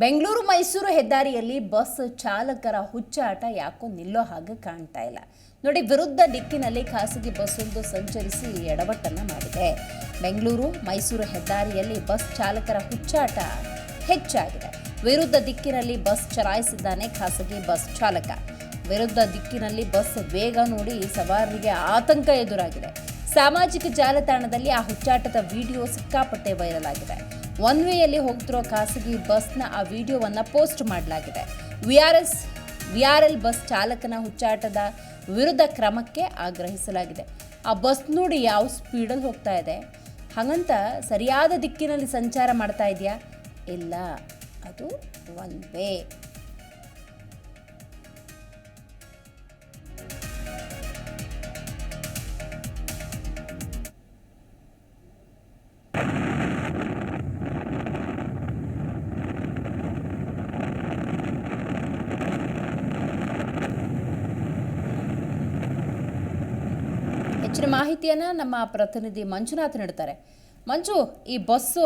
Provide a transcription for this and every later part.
ಬೆಂಗಳೂರು ಮೈಸೂರು ಹೆದ್ದಾರಿಯಲ್ಲಿ ಬಸ್ ಚಾಲಕರ ಹುಚ್ಚಾಟ ಯಾಕೋ ನಿಲ್ಲೋ ಹಾಗೆ ಕಾಣ್ತಾ ಇಲ್ಲ. ನೋಡಿ, ವಿರುದ್ಧ ದಿಕ್ಕಿನಲ್ಲಿ ಖಾಸಗಿ ಬಸ್ಸೊಂದು ಸಂಚರಿಸಿ ಎಡವಟ್ಟನ್ನು ಮಾಡಿದೆ. ಬೆಂಗಳೂರು ಮೈಸೂರು ಹೆದ್ದಾರಿಯಲ್ಲಿ ಬಸ್ ಚಾಲಕರ ಹುಚ್ಚಾಟ ಹೆಚ್ಚಾಗಿದೆ. ವಿರುದ್ಧ ದಿಕ್ಕಿನಲ್ಲಿ ಬಸ್ ಚಲಾಯಿಸಿದ್ದಾನೆ ಖಾಸಗಿ ಬಸ್ ಚಾಲಕ. ವಿರುದ್ಧ ದಿಕ್ಕಿನಲ್ಲಿ ಬಸ್ ವೇಗ ನೋಡಿ ಸವಾರರಿಗೆ ಆತಂಕ ಎದುರಾಗಿದೆ. ಸಾಮಾಜಿಕ ಜಾಲತಾಣದಲ್ಲಿ ಆ ಹುಚ್ಚಾಟದ ವಿಡಿಯೋ ಸಿಕ್ಕಾಪಟ್ಟೆ ವೈರಲ್ ಆಗಿದೆ. ಒನ್ ವೇಯಲ್ಲಿ ಹೋಗ್ತಿರೋ ಖಾಸಗಿ ಬಸ್ನ ಆ ವಿಡಿಯೋವನ್ನು ಪೋಸ್ಟ್ ಮಾಡಲಾಗಿದೆ. V R S, V R L bus ಚಾಲಕನ ಹುಚ್ಚಾಟದ ವಿರುದ್ಧ ಕ್ರಮಕ್ಕೆ ಆಗ್ರಹಿಸಲಾಗಿದೆ. ಆ ಬಸ್ ನೋಡಿ ಯಾವ ಸ್ಪೀಡಲ್ಲಿ ಹೋಗ್ತಾ ಇದೆ? ಹಾಗಂತ ಸರಿಯಾದ ದಿಕ್ಕಿನಲ್ಲಿ ಸಂಚಾರ ಮಾಡ್ತಾ ಇದೆಯಾ? ಇಲ್ಲ. ಅದು ಒನ್ ವೇ. ಹೆಚ್ಚಿನ ಮಾಹಿತಿಯನ್ನ ನಮ್ಮ ಪ್ರತಿನಿಧಿ ಮಂಜುನಾಥ್ ನೀಡ್ತಾರೆ ಮಂಜು, ಈ ಬಸ್ಸು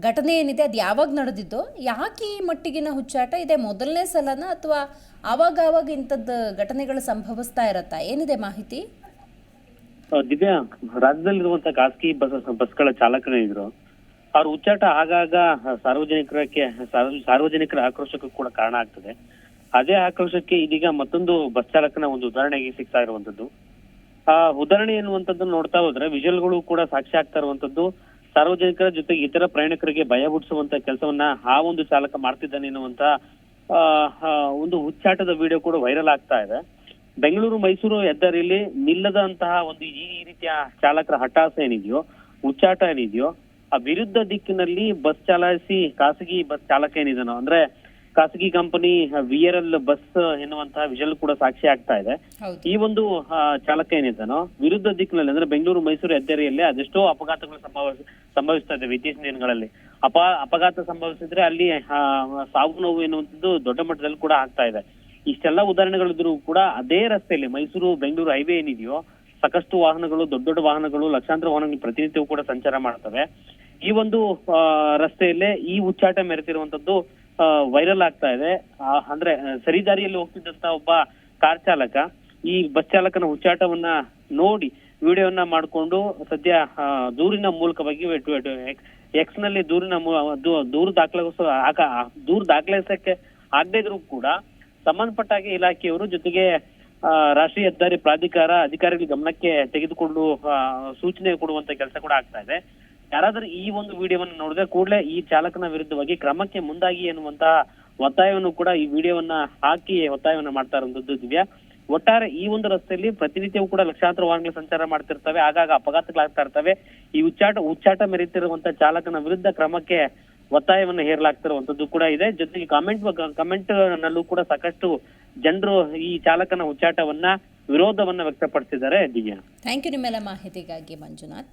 ಘಟನೆ ಏನಿದೆ, ಅದು ಯಾವಾಗ ನಡೆದಿದ್ದು? ಯಾಕೆ ಈ ಮಟ್ಟಿಗಿನ ಹುಚ್ಚಾಟ? ಇದೆ ಮೊದಲನೇ ಸಲನ ಅಥವಾ ಆವಾಗ ಆವಾಗ ಇಂಥದ್ದು ಘಟನೆಗಳು ಸಂಭವಿಸ್ತಾ ಇರತ್ತಾ? ಏನಿದೆ ಮಾಹಿತಿ? ದಿವ್ಯಾ ರಾಜ್ಯದಲ್ಲಿರುವಂತಹ ಖಾಸಗಿ ಬಸ್, ಬಸ್ಗಳ ಚಾಲಕರು ಇದ್ರು. ಅವ್ರ ಹುಚ್ಚಾಟ ಆಗಾಗ ಸಾರ್ವಜನಿಕರಕ್ಕೆ ಸಾರ್ವ- ಸಾರ್ವಜನಿಕರ ಆಕ್ರೋಶಕ್ಕೂ ಕೂಡ ಕಾರಣ ಆಗ್ತದೆ. ಅದೇ ಆಕ್ರೋಶಕ್ಕೆ ಇದೀಗ ಮತ್ತೊಂದು ಬಸ್ ಚಾಲಕನ ಒಂದು ಉದಾಹರಣೆಗೆ ಸಿಗ್ತಾ ಇರುವಂತದ್ದು ಆ, ಉದಾಹರಣೆ ಎನ್ನುವಂಥದ್ದು ನೋಡ್ತಾ ಹೋದ್ರೆ ವಿಜುವಲ್ಗಳು ಕೂಡ ಸಾಕ್ಷಿ ಆಗ್ತಾ ಇರುವಂತದ್ದು ಸಾರ್ವಜನಿಕರ ಜೊತೆಗೆ ಇತರ ಪ್ರಯಾಣಿಕರಿಗೆ ಭಯ ಹುಟ್ಟಿಸುವಂತ ಕೆಲಸವನ್ನ ಆ ಒಂದು ಚಾಲಕ ಮಾಡ್ತಿದ್ದಾನೆ ಎನ್ನುವಂತ ಒಂದು ಹುಚ್ಚಾಟದ ವಿಡಿಯೋ ಕೂಡ ವೈರಲ್ ಆಗ್ತಾ ಇದೆ. ಬೆಂಗಳೂರು, ಮೈಸೂರು ಹೆದ್ದಾರಿಯಲ್ಲಿ ನಿಲ್ಲದಂತಹ ಒಂದು ಈ ರೀತಿಯ ಚಾಲಕರ ಹಠಾಸ ಏನಿದೆಯೋ, ಹುಚ್ಚಾಟ ಏನಿದೆಯೋ, ಆ ವಿರುದ್ಧ ದಿಕ್ಕಿನಲ್ಲಿ ಬಸ್ ಚಲಾಯಿಸಿ ಖಾಸಗಿ ಬಸ್ ಚಾಲಕ ಏನಿದನೋ ಅಂದ್ರೆ ಖಾಸಗಿ company V R L bus ಎನ್ನುವಂತಹ ವಿಷಲ್ ಕೂಡ ಸಾಕ್ಷಿ ಆಗ್ತಾ ಇದೆ. ಈ ಒಂದು ಚಾಲಕ ಏನಿದ್ದಾನೋ ವಿರುದ್ಧ ದಿಕ್ಕಿನಲ್ಲಿ ಅಂದ್ರೆ ಬೆಂಗಳೂರು ಮೈಸೂರು ಹೆದ್ದಾರಿಯಲ್ಲಿ ಅದೆಷ್ಟೋ ಅಪಘಾತಗಳು ಸಂಭವ ಸಂಭವಿಸ್ತಾ ಇದೆ ಇತ್ತೀಚಿನ ದಿನಗಳಲ್ಲಿ. ಅಪ ಅಪಘಾತ ಸಂಭವಿಸಿದ್ರೆ ಅಲ್ಲಿ ಸಾವು ನೋವು ಎನ್ನುವಂಥದ್ದು ದೊಡ್ಡ ಮಟ್ಟದಲ್ಲಿ ಕೂಡ ಆಗ್ತಾ ಇದೆ. ಇಷ್ಟೆಲ್ಲ ಉದಾಹರಣೆಗಳಿದ್ರು ಕೂಡ ಅದೇ ರಸ್ತೆಯಲ್ಲಿ ಮೈಸೂರು ಬೆಂಗಳೂರು ಹೈವೇ ಏನಿದೆಯೋ ಸಾಕಷ್ಟು ವಾಹನಗಳು ದೊಡ್ಡ ದೊಡ್ಡ ವಾಹನಗಳು ಲಕ್ಷಾಂತರ ವಾಹನಗಳು ಪ್ರತಿನಿತ್ಯವೂ ಕೂಡ ಸಂಚಾರ ಮಾಡ್ತವೆ. ಈ ಒಂದು ರಸ್ತೆಯಲ್ಲೇ ಈ ಉಚ್ಚಾಟ ಮೆರೆತಿರುವಂತದ್ದು ವೈರಲ್ ಆಗ್ತಾ ಇದೆ. ಅಂದ್ರೆ ಸರಿದಾರಿಯಲ್ಲಿ ಹೋಗ್ತಿದ್ದಂತ ಒಬ್ಬ ಕಾರ್ ಚಾಲಕ ಈ ಬಸ್ ಚಾಲಕನ ಹುಚ್ಚಾಟವನ್ನ ನೋಡಿ ವಿಡಿಯೋವನ್ನ ಮಾಡಿಕೊಂಡು ಸದ್ಯ ದೂರಿನ ಮೂಲಕವಾಗಿ ಎಕ್ಸ್ನಲ್ಲಿ ದೂರಿನ ದೂರು ದಾಖಲಿಸ ದೂರು ದಾಖಲಿಸಕ್ಕೆ ಆಗದೇ ಇದ್ರು ಕೂಡ ಸಂಬಂಧಪಟ್ಟಾಗಿ ಇಲಾಖೆಯವರು ಜೊತೆಗೆ ರಾಷ್ಟ್ರೀಯ ಹೆದ್ದಾರಿ ಪ್ರಾಧಿಕಾರ ಅಧಿಕಾರಿಗಳ ಗಮನಕ್ಕೆ ತೆಗೆದುಕೊಂಡು ಸೂಚನೆ ಕೊಡುವಂತ ಕೆಲಸ ಕೂಡ ಆಗ್ತಾ ಇದೆ. ಯಾರಾದ್ರೂ ಈ ಒಂದು ವಿಡಿಯೋವನ್ನು ನೋಡಿದ್ರೆ ಕೂಡಲೇ ಈ ಚಾಲಕನ ವಿರುದ್ಧವಾಗಿ ಕ್ರಮಕ್ಕೆ ಮುಂದಾಗಿ ಎನ್ನುವಂತಹ ಒತ್ತಾಯವನ್ನು ಕೂಡ ಈ ವಿಡಿಯೋವನ್ನ ಹಾಕಿ ಒತ್ತಾಯವನ್ನ ಮಾಡ್ತಾ ಇರುವಂತದ್ದು ದಿವ್ಯಾ. ಒಟ್ಟಾರೆ ಈ ಒಂದು ರಸ್ತೆಯಲ್ಲಿ ಪ್ರತಿನಿತ್ಯವೂ ಕೂಡ ಲಕ್ಷಾಂತರ ವಾಹನಗಳು ಸಂಚಾರ ಮಾಡ್ತಿರ್ತವೆ, ಆಗಾಗ ಅಪಘಾತಗಳಾಗ್ತಾ ಇರ್ತವೆ. ಈ ಉಚ್ಚಾಟ ಉಚ್ಚಾಟ ಮೆರೆಯುತ್ತಿರುವಂತಹ ಚಾಲಕನ ವಿರುದ್ಧ ಕ್ರಮಕ್ಕೆ ಒತ್ತಾಯವನ್ನ ಹೇರಲಾಗ್ತಿರುವಂತದ್ದು ಕೂಡ ಇದೆ. ಜೊತೆಗೆ ಕಾಮೆಂಟ್ ಕಮೆಂಟ್ ನಲ್ಲೂ ಕೂಡ ಸಾಕಷ್ಟು ಜನರು ಈ ಚಾಲಕನ ಉಚ್ಚಾಟವನ್ನ, ವಿರೋಧವನ್ನ ವ್ಯಕ್ತಪಡಿಸಿದ್ದಾರೆ ದಿವ್ಯಾ. ಥ್ಯಾಂಕ್ ಯು ನಿಮ್ಮೆಲ್ಲ ಮಾಹಿತಿಗಾಗಿ ಮಂಜುನಾಥ್.